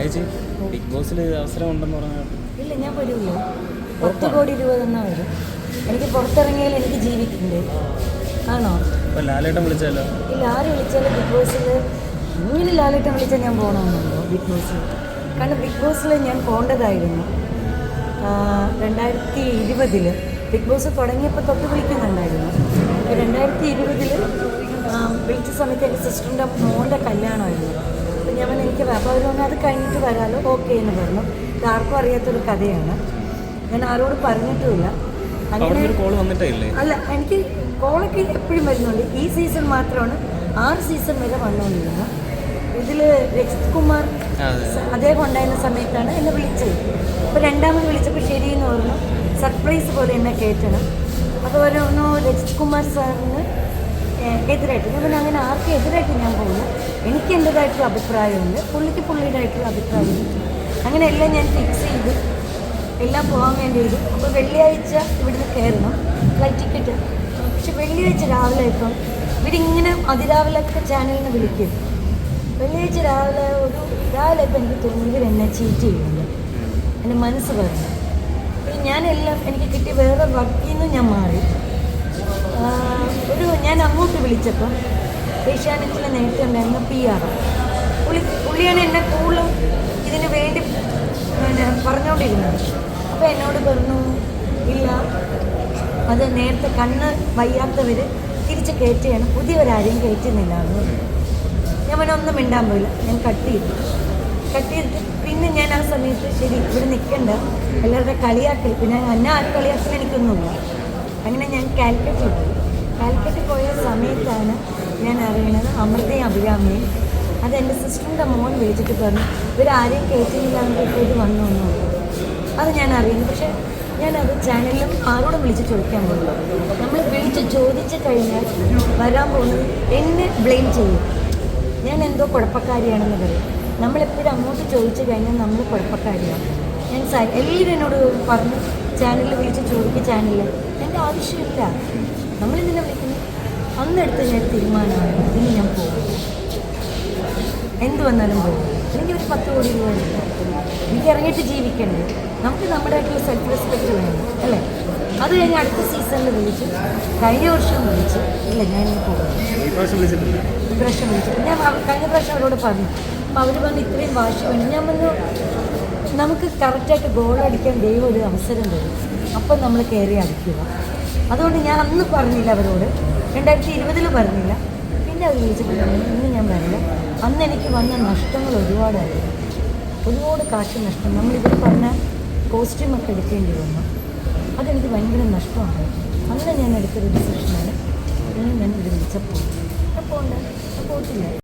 Big ബോസിൽ അവസരം ഉണ്ടെന്ന് പറഞ്ഞു? ഇല്ല ഞാൻ വരുമല്ലോ പത്ത് കോടി രൂപ തന്നാൽ വരും. എനിക്ക് പുറത്തിറങ്ങിയാൽ എനിക്ക് ജീവിക്കണ്ടേ? ആണോ? ലാലേട്ടൻ വിളിച്ചാലോ? ഇല്ല ആര് വിളിച്ചാലും ബിഗ് ബോസിൽ? ഇങ്ങനെ ലാലേട്ടൻ വിളിച്ചാൽ ഞാൻ പോകണമെന്നുണ്ടോ ബിഗ് ബോസിൽ. കാരണം ബിഗ് ബോസിൽ ഞാൻ പോകേണ്ടതായിരുന്നു രണ്ടായിരത്തി ഇരുപതിൽ ബിഗ് ബോസ് തുടങ്ങിയപ്പോൾ തൊട്ട് വിളിക്കുന്നുണ്ടായിരുന്നു. രണ്ടായിരത്തി ഇരുപതിൽ വിളിച്ച സമയത്ത് എന്റെ സിസ്റ്ററിന്റെ മോന്റെ കല്യാണമായിരുന്നു. അപ്പോൾ ഞാൻ എനിക്ക് അപ്പോൾ അവർ പറഞ്ഞു അത് കഴിഞ്ഞിട്ട് വരാമല്ലോ ഓക്കെ എന്ന് പറഞ്ഞു. ഇതാർക്കും അറിയാത്തൊരു കഥയാണ്. ഞാൻ ആരോട് പറഞ്ഞിട്ടുമില്ല. അങ്ങനെ അല്ല എനിക്ക് കോളൊക്കെ എപ്പോഴും വരുന്നുണ്ട്. ഈ സീസൺ മാത്രമാണ് ആറ് സീസൺ വരെ വന്നുകൊണ്ടിരുന്നത് ഇതിൽ രജിത് കുമാർ അദ്ദേഹം ഉണ്ടായിരുന്ന സമയത്താണ് എന്നെ വിളിച്ചത്. അപ്പോൾ രണ്ടാമത് വിളിച്ചപ്പോൾ ശരിയെന്ന് പറഞ്ഞു. സർപ്രൈസ് പോലെ എന്നെ കേട്ടണം അപ്പോൾ പറഞ്ഞു രജിത് കുമാർ സാറിന് എതിരായിട്ട്. ഞാൻ പിന്നെ അങ്ങനെ ആർക്കും എതിരായിട്ട് ഞാൻ പോകുന്നു എനിക്ക് എന്റെതായിട്ടുള്ള അഭിപ്രായമുണ്ട്. പുള്ളിക്ക് പുള്ളിയുടേതായിട്ടുള്ള അഭിപ്രായമുണ്ട്. അങ്ങനെ എല്ലാം ഞാൻ ഫിക്സ് ചെയ്തു. എല്ലാം പോകാൻ വേണ്ടി ചെയ്തു അപ്പോൾ വെള്ളിയാഴ്ച ഇവിടുന്ന് കയറണം. ഫ്ലൈറ്റ് ടിക്കറ്റ് പക്ഷെ വെള്ളിയാഴ്ച രാവിലെ ഇപ്പം ഇവരിങ്ങനെ അതിരാവിലൊക്കെ ചാനലിന് വിളിക്കും. വെള്ളിയാഴ്ച രാവിലെ ഒരു രാവിലെ ഇപ്പം എനിക്ക് തോന്നുന്നു ഇവരെന്നെ ചീറ്റ് ചെയ്യുന്നുണ്ട്. എന്റെ മനസ്സ് പറഞ്ഞു ഞാനെല്ലാം എനിക്ക് കിട്ടിയ വേറെ വർക്കിൽ നിന്ന് ഞാൻ മാറി. ഒരു ഞാൻ അങ്ങോട്ട് വിളിച്ചപ്പം ഏഷ്യാനെറ്റിൽ നേരത്തെ ഉണ്ടായിരുന്ന പി ആർ പുള്ളി പുള്ളിയാണ് എന്നെ കൂടുതലും ഇതിന് വേണ്ടി പിന്നെ പറഞ്ഞുകൊണ്ടിരുന്നത് അപ്പോൾ എന്നോട് പറഞ്ഞു ഇല്ല അത് നേരത്തെ കണ്ണ് വയ്യാത്തവർ തിരിച്ച് കയറ്റുകയാണ്. പുതിയവരാരെയും കയറ്റുന്നില്ല എന്ന് ഞാൻ പിന്നെ ഒന്നും മിണ്ടാൻ പോയില്ല. ഞാൻ കട്ട് ചെയ്തു. കട്ട് ചെയ്തിട്ട് പിന്നെ ഞാൻ ആ സമയത്ത് ശരി ഇവിടെ നിൽക്കണ്ട എല്ലാവരുടെ കളിയാക്കൽ പിന്നെ എന്നെ ആരും കളിയാക്കൽ എനിക്കൊന്നുമില്ല. അങ്ങനെ ഞാൻ കാലിക്കറ്റ് പോയി. കാലിക്കറ്റ് പോയ സമയത്താണ് ഞാൻ അറിയണത് അമൃതയും അഭിരാമിയും. അത് എന്റെ സിസ്റ്ററിന്റെ മോൻ വിളിച്ചിട്ട് പറഞ്ഞു ഇവരാരെയും കേട്ടിട്ടില്ലാന്നൊക്കെ ഇപ്പോൾ ഇത് വന്നു എന്ന് അത് ഞാൻ അറിയുന്നു. പക്ഷേ ഞാനത് ചാനലിലും ആരോടും വിളിച്ച് ചോദിക്കാൻ പോകുന്നു നമ്മൾ വിളിച്ച് ചോദിച്ചു കഴിഞ്ഞാൽ വരാൻ പോകുന്നത് എന്നെ ബ്ലെയിം ചെയ്യും. ഞാൻ എന്തോ കുഴപ്പക്കാരിയാണെന്ന് പറയും. നമ്മളെപ്പോഴും അങ്ങോട്ട് ചോദിച്ചു കഴിഞ്ഞാൽ നമ്മൾ കുഴപ്പക്കാരിയാണ്. ഞാൻ എല്ലാവരും എന്നോട് പറഞ്ഞു ചാനലിൽ വിളിച്ച് ചോദിക്കുക ചാനലിൽ എന്റെ ആവശ്യമില്ല. നമ്മളിതിനെ വിളിക്കുന്നു. അന്നെടുത്ത് ഞാൻ തീരുമാനമാണ്. ഇനി ഞാൻ പോകും എന്ത് വന്നാലും പോകും എനിക്ക് ഒരു പത്ത് കോടി രൂപ എനിക്ക് ഇറങ്ങിയിട്ട് ജീവിക്കണ്ടേ? നമുക്ക് നമ്മുടെ ആയിട്ടുള്ള സെൽഫ് റെസ്പെക്റ്റ് വേണം അല്ലേ? അത് കഴിഞ്ഞ് അടുത്ത സീസണിൽ വിളിച്ച് കഴിഞ്ഞ വർഷം വിളിച്ച് ഇല്ല ഞാൻ ഇനി പോകും ഈ പ്രാവശ്യം ഇപ്രാവശ്യം ഞാൻ കഴിഞ്ഞ പ്രാവശ്യം അവരോട് പറഞ്ഞു. അപ്പോൾ അവർ പറഞ്ഞു ഇത്രയും വാശി വേണം. ഞാൻ പറഞ്ഞു നമുക്ക് കറക്റ്റായിട്ട് ഗോൾ അടിക്കാൻ ദൈവം ഒരു അവസരം തരും. അപ്പം നമ്മൾ കയറി അടിക്കുക. അതുകൊണ്ട് ഞാൻ അന്ന് പറഞ്ഞില്ല അവരോട്. രണ്ടായിരത്തി ഇരുപതിൽ പറഞ്ഞില്ല. പിന്നെ അവർ വിളിച്ചപ്പോൾ ഇന്ന് ഞാൻ പറഞ്ഞു അന്ന് എനിക്ക് വന്ന നഷ്ടങ്ങൾ ഒരുപാടായിരുന്നു. ഒരുപാട് കാശ് നഷ്ടം. നമ്മളിവിടെ പറഞ്ഞ കോസ്റ്റ്യൂമൊക്കെ എടുക്കേണ്ടി വന്നു. അതെനിക്ക് ഭയങ്കര നഷ്ടമാണ്. അന്ന് ഞാൻ എടുത്തൊരു ഡിസിഷനാണ് ഞാൻ ഇത് വിളിച്ചപ്പോൾ. അപ്പോൾ ഉണ്ട്